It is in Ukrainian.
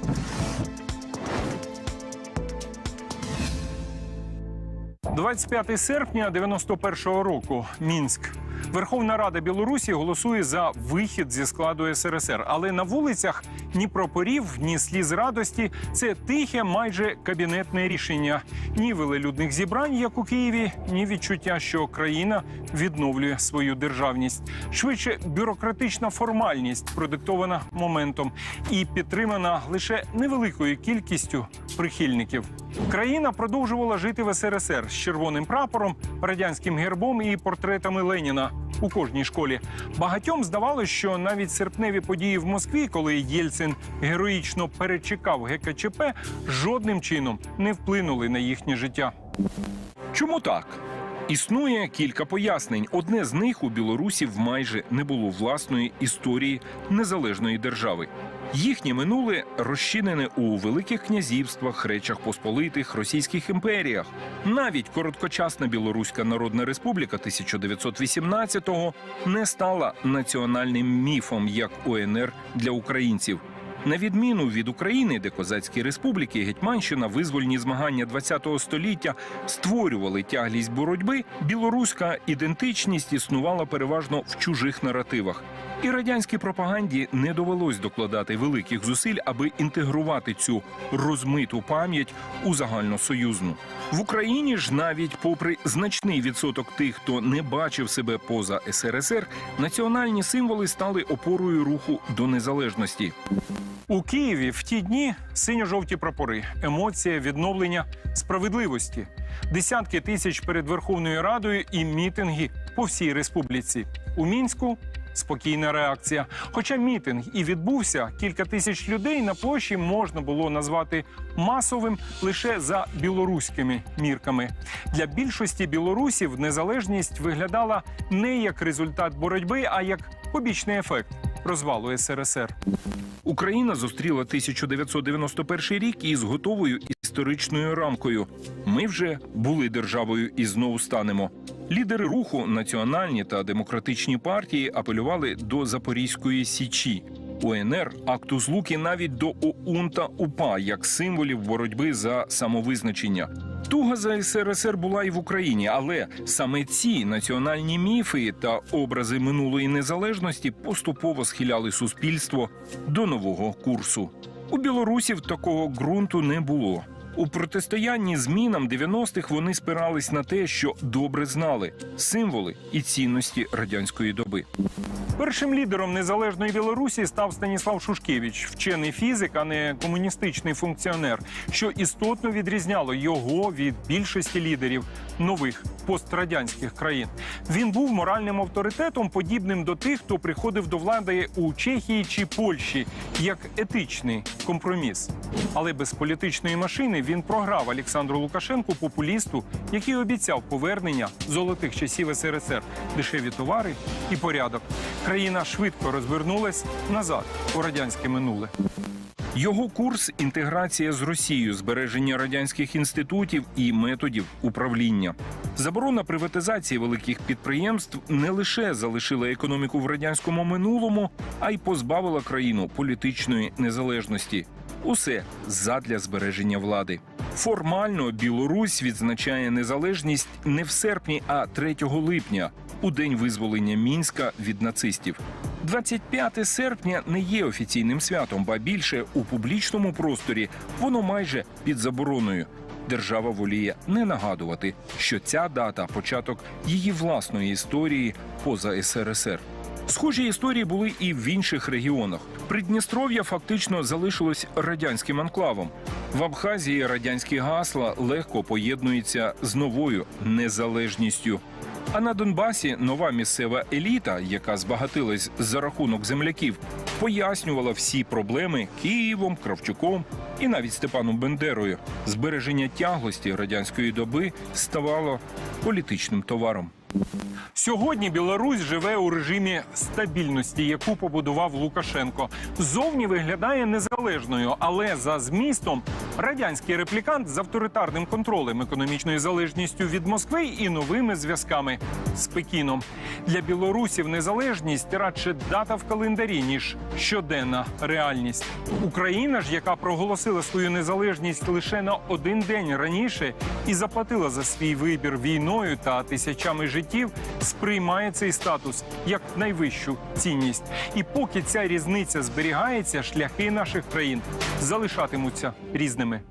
– 25 серпня 91-го року. Мінськ. Верховна Рада Білорусі голосує за вихід зі складу СРСР. Але на вулицях ні прапорів, ні сліз радості. Це тихе, майже кабінетне рішення. Ні велелюдних зібрань, як у Києві, ні відчуття, що країна відновлює свою державність. Швидше бюрократична формальність, продиктована моментом, і підтримана лише невеликою кількістю прихильників. Країна продовжувала жити в СРСР з червоним прапором, радянським гербом і портретами Леніна у кожній школі. Багатьом здавалося, що навіть серпневі події в Москві, коли Єльцин героїчно перечекав ГКЧП, жодним чином не вплинули на їхнє життя. Чому так? Існує кілька пояснень. Одне з них у білорусів майже не було власної історії незалежної держави. Їхнє минуле розчинене у великих князівствах, речах посполитих, російських імперіях. Навіть короткочасна Білоруська Народна Республіка 1918-го не стала національним міфом як ОНР для українців. На відміну від України, де козацькі республіки, Гетьманщина, визвольні змагання ХХ століття створювали тяглість боротьби, білоруська ідентичність існувала переважно в чужих наративах. І радянській пропаганді не довелось докладати великих зусиль, аби інтегрувати цю розмиту пам'ять у загальносоюзну. В Україні ж, навіть попри значний відсоток тих, хто не бачив себе поза СРСР, національні символи стали опорою руху до незалежності. У Києві в ті дні синьо-жовті прапори, емоція відновлення справедливості, десятки тисяч перед Верховною Радою і мітинги по всій республіці. У мінську спокійна реакція. Хоча мітинг і відбувся, кілька тисяч людей на площі можна було назвати масовим лише за білоруськими мірками. Для більшості білорусів незалежність виглядала не як результат боротьби, а як побічний ефект розвалу СРСР. Україна зустріла 1991 рік із готовою історичною рамкою. Ми вже були державою і знову станемо. Лідери руху, національні та демократичні партії апелювали до Запорізької січі. УНР акту злуки навіть до ОУН та УПА як символів боротьби за самовизначення. Туга за СРСР була і в Україні, але саме ці національні міфи та образи минулої незалежності поступово схиляли суспільство до нового курсу. У білорусів такого ґрунту не було. У протистоянні змінам 90-х вони спирались на те, що добре знали символи і цінності радянської доби. Першим лідером незалежної Білорусі став Станіслав Шушкевич, вчений фізик, а не комуністичний функціонер, що істотно відрізняло його від більшості лідерів нових пострадянських країн. Він був моральним авторитетом, подібним до тих, хто приходив до влади у Чехії чи Польщі, як етичний компроміс. Але без політичної машини він програв Олександру Лукашенку, популісту, який обіцяв повернення золотих часів СРСР, дешеві товари і порядок. Країна швидко розвернулась назад у радянське минуле. Його курс інтеграція з Росією, збереження радянських інститутів і методів управління. Заборона приватизації великих підприємств не лише залишила економіку в радянському минулому, а й позбавила країну політичної незалежності. Усе задля збереження влади. Формально Білорусь відзначає незалежність не в серпні, а 3 липня, у день визволення мінська від нацистів. 25 серпня не є офіційним святом, ба більше у публічному просторі воно майже під забороною. Держава воліє не нагадувати, що ця дата початок її власної історії поза СРСР. Схожі історії були і в інших регіонах. Придністров'я фактично залишилось радянським анклавом. В Абхазії радянські гасла легко поєднуються з новою незалежністю. А на Донбасі нова місцева еліта, яка збагатилась за рахунок земляків, пояснювала всі проблеми Києвом, Кравчуком і навіть Степаном Бендерою. Збереження тяглості радянської доби ставало політичним товаром. Сьогодні Білорусь живе у режимі стабільності, яку побудував Лукашенко. Зовні виглядає незалежною, але за змістом Радянський реплікант з авторитарним контролем, економічною залежністю від Москви і новими зв'язками з Пекіном. Для білорусів незалежність радше дата в календарі, ніж щоденна реальність. Україна ж, яка проголосила свою незалежність лише на один день раніше і заплатила за свій вибір війною та тисячами життів, сприймає цей статус як найвищу цінність. І поки ця різниця зберігається, шляхи наших країн залишатимуться різними. ними.